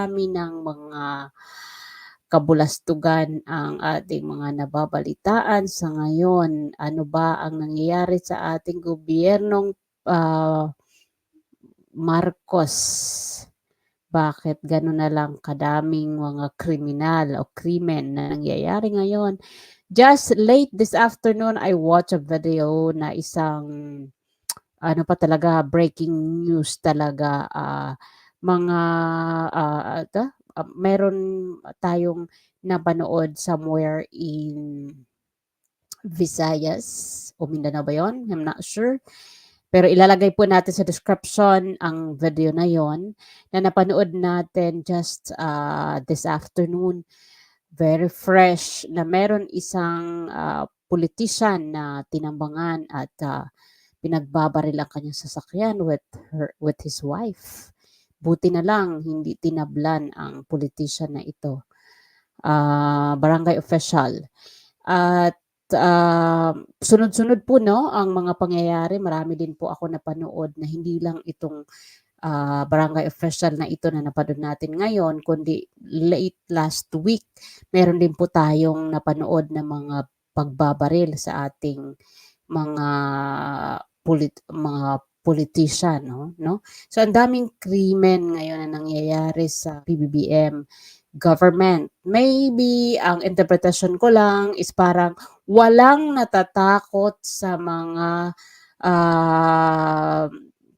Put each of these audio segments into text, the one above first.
dami ng mga kabulastugan ang ating mga nababalitaan sa ngayon. Ano ba ang nangyayari sa ating gobyernong ah, Marcos? Bakit gano'n na lang kadaming mga kriminal o krimen na nangyayari ngayon? Just late this afternoon, I watched a video na isang ano pa talaga, breaking news talaga. ah, mga ah, ito, ah, meron tayong napanood somewhere in Visayas o Mindanao ba yun? I'm not sure. Pero ilalagay po natin sa description ang video na yon na napanood natin just ah, this afternoon. Very fresh na meron isang ah, politician na tinambangan at ah, pinagbabaril ang kanyang sasakyan with her, with his wife. Buti na lang hindi tinablan ang politician na ito. Ah, barangay official. At ah, sunod-sunod po no ang mga pangyayari. Marami din po ako napanood na hindi lang itong ah, barangay official na ito na napanood natin ngayon, kundi late last week, meron din po tayong napanood na mga pagbabaril sa ating mga polit mga politician, no? no? So ang daming krimen ngayon na nangyayari sa PBBM government. Maybe ang interpretation ko lang is parang walang natatakot sa mga ah,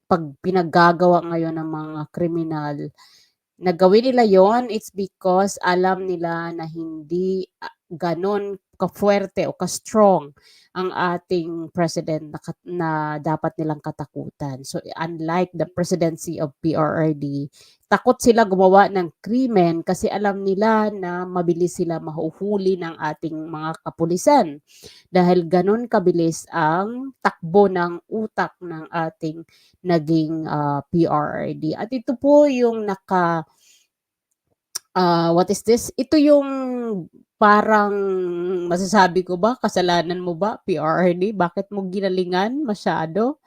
pag pinaggagawa ngayon ng mga kriminal na gawin nila yon it's because alam nila na hindi ah, ganon ka-fuerte o ka-strong ang ating president na, na dapat nilang katakutan. So unlike the presidency of PRRD, takot sila gumawa ng krimen kasi alam nila na mabilis sila mahuhuli ng ating mga kapulisan. Dahil ganon kabilis ang takbo ng utak ng ating naging ah, PRRD. At ito po yung naka ah, what is this? Ito yung parang masasabi ko ba, kasalanan mo ba, PRRD? Bakit mo ginalingan masyado?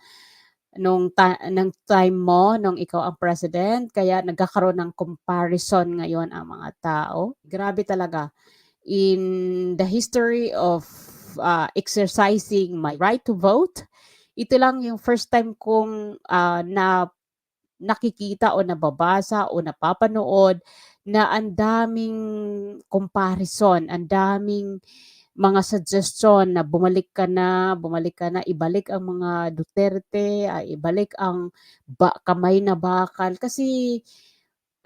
Nung ta- ng time mo, nung ikaw ang president, kaya nagkakaroon ng comparison ngayon ang mga tao. Grabe talaga. In the history of ah, exercising my right to vote, ito lang yung first time kong ah, na nakikita o nababasa o napapanood na ang daming comparison, ang daming mga suggestion na bumalik ka na, bumalik ka na, ibalik ang mga Duterte, ah, ibalik ang ba, kamay na bakal. Kasi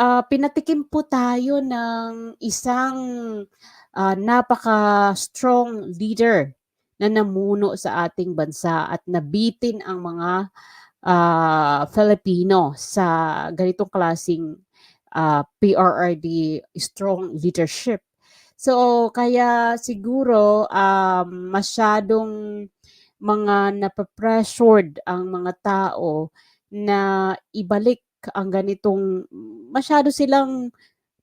ah, pinatikim po tayo ng isang ah, napaka-strong leader na namuno sa ating bansa at nabitin ang mga ah, Filipino sa ganitong klasing ah, PRRD strong leadership. So kaya siguro um, masyadong mga napapressured ang mga tao na ibalik ang ganitong masyado silang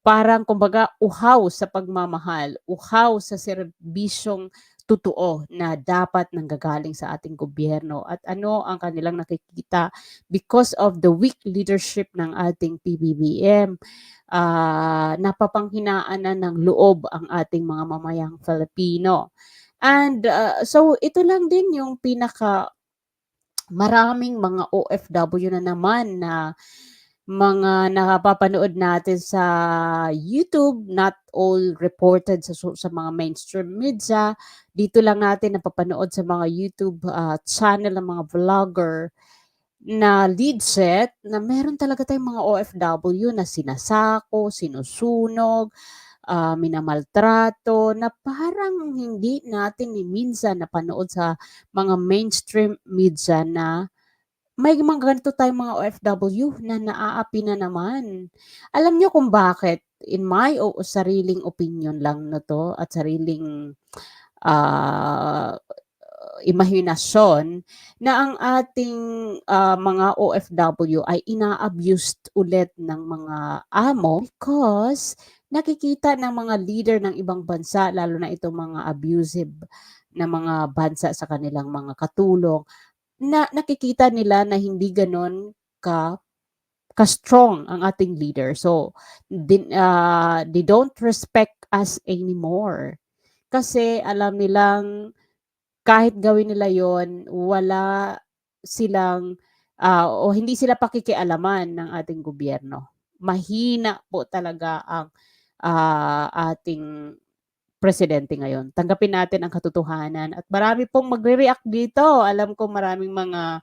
parang kumbaga uhaw sa pagmamahal, uhaw sa serbisyong totoo na dapat nanggagaling sa ating gobyerno at ano ang kanilang nakikita because of the weak leadership ng ating PBBM ah, napapanghinaan na ng loob ang ating mga mamayang Filipino. And ah, so ito lang din yung pinaka maraming mga OFW na naman na mga nakapapanood natin sa YouTube, not all reported sa, sa mga mainstream media. Dito lang natin napapanood sa mga YouTube ah, channel ng mga vlogger na lead set na meron talaga tayong mga OFW na sinasako, sinusunog, ah, minamaltrato na parang hindi natin minsan napanood sa mga mainstream media na may mga ganito tayong mga OFW na naaapi na naman. Alam niyo kung bakit? In my o sariling opinion lang na to at sariling ah, imahinasyon na ang ating ah, mga OFW ay ina-abused ulit ng mga amo because nakikita ng mga leader ng ibang bansa, lalo na itong mga abusive na mga bansa sa kanilang mga katulong, na nakikita nila na hindi ganon ka ka-strong ang ating leader. So, din, ah, they don't respect us anymore. Kasi alam nilang kahit gawin nila yon wala silang ah, o hindi sila pakikialaman ng ating gobyerno. Mahina po talaga ang ah, ating presidente ngayon. Tanggapin natin ang katotohanan at marami pong magre-react dito. Alam ko maraming mga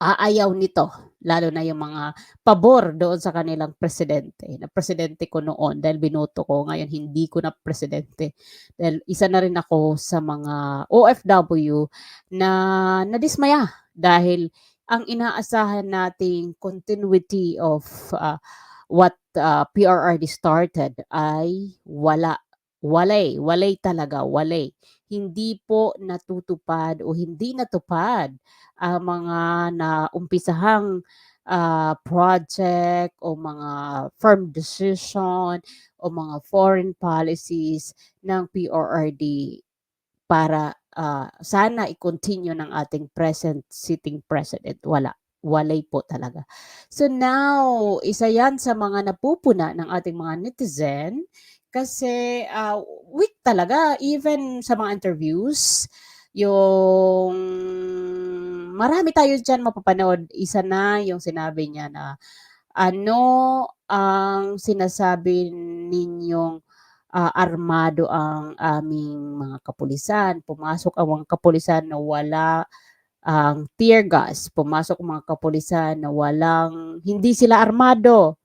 aayaw nito, lalo na yung mga pabor doon sa kanilang presidente. Na presidente ko noon dahil binoto ko, ngayon hindi ko na presidente. Dahil isa na rin ako sa mga OFW na nadismaya dahil ang inaasahan nating continuity of uh, what uh, PRRD started ay wala. Walay, walay talaga, walay. Hindi po natutupad o hindi natupad ang mga naumpisahang ah, project o mga firm decision o mga foreign policies ng PRRD para ah, sana i-continue ng ating present sitting president. Wala. Walay po talaga. So now, isa yan sa mga napupuna ng ating mga netizen kasi ah, weak talaga even sa mga interviews yung marami tayo diyan mapapanood. Isa na yung sinabi niya na ano ang sinasabi ninyong ah, armado ang aming mga kapulisan. Pumasok ang mga kapulisan na wala ang tear gas. Pumasok ang mga kapulisan na walang hindi sila armado.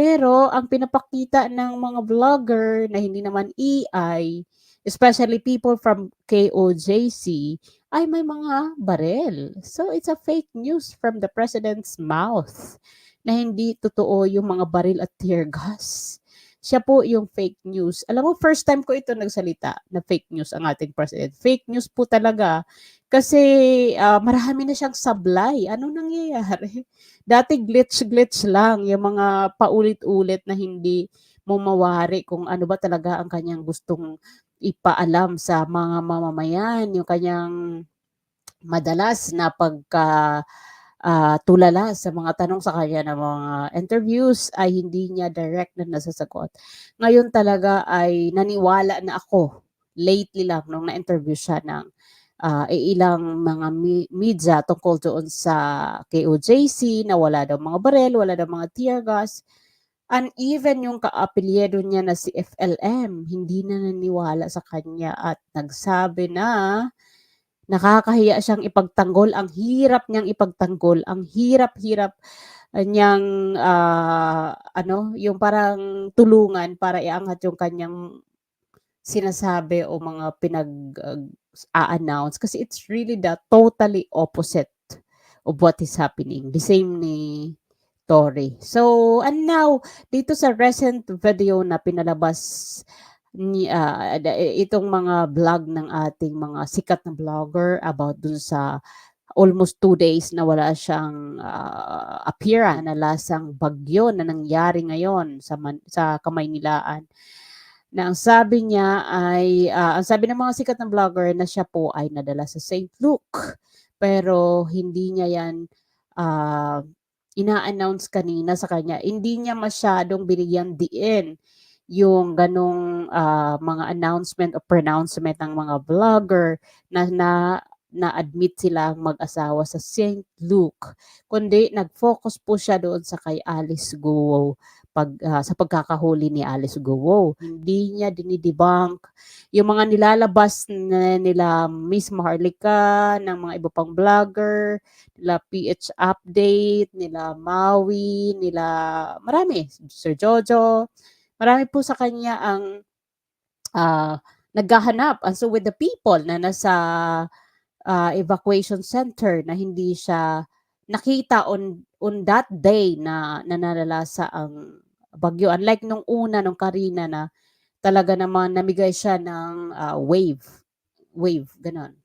Pero ang pinapakita ng mga vlogger na hindi naman EI, especially people from KOJC, ay may mga barel. So it's a fake news from the president's mouth na hindi totoo yung mga baril at tear gas. Siya po yung fake news. Alam mo, first time ko ito nagsalita na fake news ang ating president. Fake news po talaga. Kasi ah, marami na siyang sablay. Ano nangyayari? Dati glitch-glitch lang. Yung mga paulit-ulit na hindi mo mawari kung ano ba talaga ang kanyang gustong ipaalam sa mga mamamayan. Yung kanyang madalas na pagka ah, tulala sa mga tanong sa kanya ng mga interviews ay hindi niya direct na nasasagot. Ngayon talaga ay naniwala na ako lately lang nung na-interview siya ng ah, ilang mga media tungkol doon sa KOJC na wala daw mga barel, wala daw mga tear gas. And even yung kaapelyedo niya na si FLM, hindi na naniwala sa kanya at nagsabi na nakakahiya siyang ipagtanggol. Ang hirap niyang ipagtanggol. Ang hirap-hirap niyang ah, ano, yung parang tulungan para iangat yung kanyang sinasabi o mga pinag uh, a-announce kasi it's really the totally opposite of what is happening. The same ni Tory. So, and now, dito sa recent video na pinalabas ni da- itong mga vlog ng ating mga sikat na vlogger about dun sa almost two days na wala siyang ah, appearance na lasang bagyo na nangyari ngayon sa Man- sa Kamaynilaan na ang sabi niya ay ah, ang sabi ng mga sikat na vlogger na siya po ay nadala sa St. Luke pero hindi niya yan ah, ina-announce kanina sa kanya hindi niya masyadong binigyan diin yung ganong ah, mga announcement o pronouncement ng mga vlogger na na na-admit sila mag-asawa sa St. Luke kundi nag-focus po siya doon sa kay Alice Guo pag ah, sa pagkakahuli ni Alice Guo hindi niya dinidebunk yung mga nilalabas na nila Miss Maharlika ng mga iba pang vlogger nila PH Update nila Maui nila marami Sir Jojo marami po sa kanya ang ah, naghahanap. And so with the people na nasa ah, evacuation center na hindi siya nakita on on that day na nananalasa ang bagyo. Unlike nung una nung Karina na talaga naman namigay siya ng ah, wave wave ganon.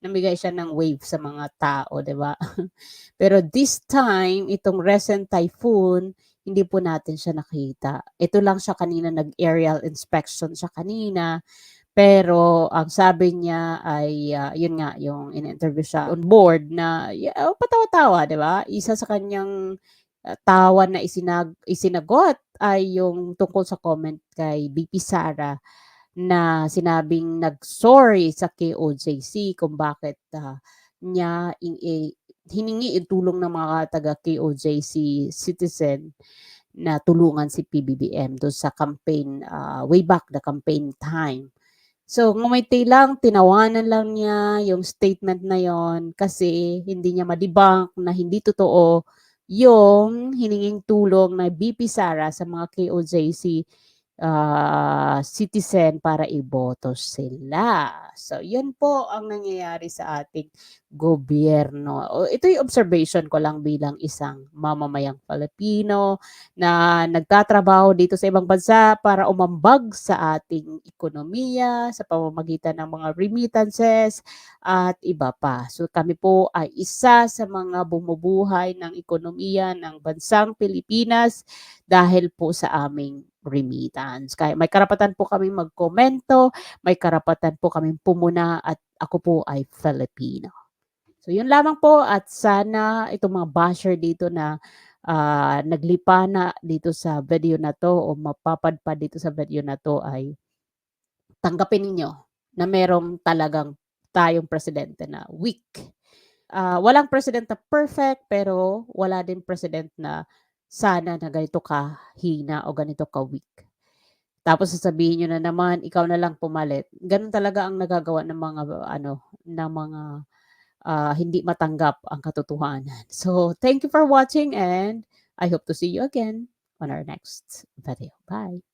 Namigay siya ng wave sa mga tao, 'di ba? Pero this time, itong recent typhoon, hindi po natin siya nakita. Ito lang siya kanina nag-aerial inspection siya kanina. Pero ang sabi niya ay ah, yun nga yung in-interview siya on board na yeah, oh, patawa-tawa, 'di ba? Isa sa kanyang ah, tawan na isinag isinagot ay yung tungkol sa comment kay BP Sara na sinabing nag-sorry sa KOJC kung bakit, ah, niya in hiningi yung tulong ng mga taga KOJC citizen na tulungan si PBBM dun sa campaign, ah, way back the campaign time. So, ngumiti lang, tinawanan lang niya yung statement na yon kasi hindi niya ma-debunk na hindi totoo yung hininging tulong na BP Sara sa mga KOJC, ah, citizen para iboto sila. So, yun po ang nangyayari sa ating gobyerno. Ito yung observation ko lang bilang isang mamamayang Pilipino na nagtatrabaho dito sa ibang bansa para umambag sa ating ekonomiya sa pamamagitan ng mga remittances at iba pa. So kami po ay isa sa mga bumubuhay ng ekonomiya ng bansang Pilipinas dahil po sa aming remittance. Kaya may karapatan po kaming magkomento, may karapatan po kaming pumuna at ako po ay Filipino. So yun lamang po at sana itong mga basher dito na ah, naglipana dito sa video na 'to o mapapadpad dito sa video na 'to ay tanggapin ninyo na merong talagang tayong presidente na weak. Ah, walang president na perfect pero wala din president na sana na ganito kahina o ganito ka-weak. Tapos sasabihin niyo na naman ikaw na lang pumalit. Gano'n talaga ang nagagawa ng mga ano, ng mga ah, hindi matanggap ang katotohanan. So, thank you for watching and I hope to see you again on our next video. Bye.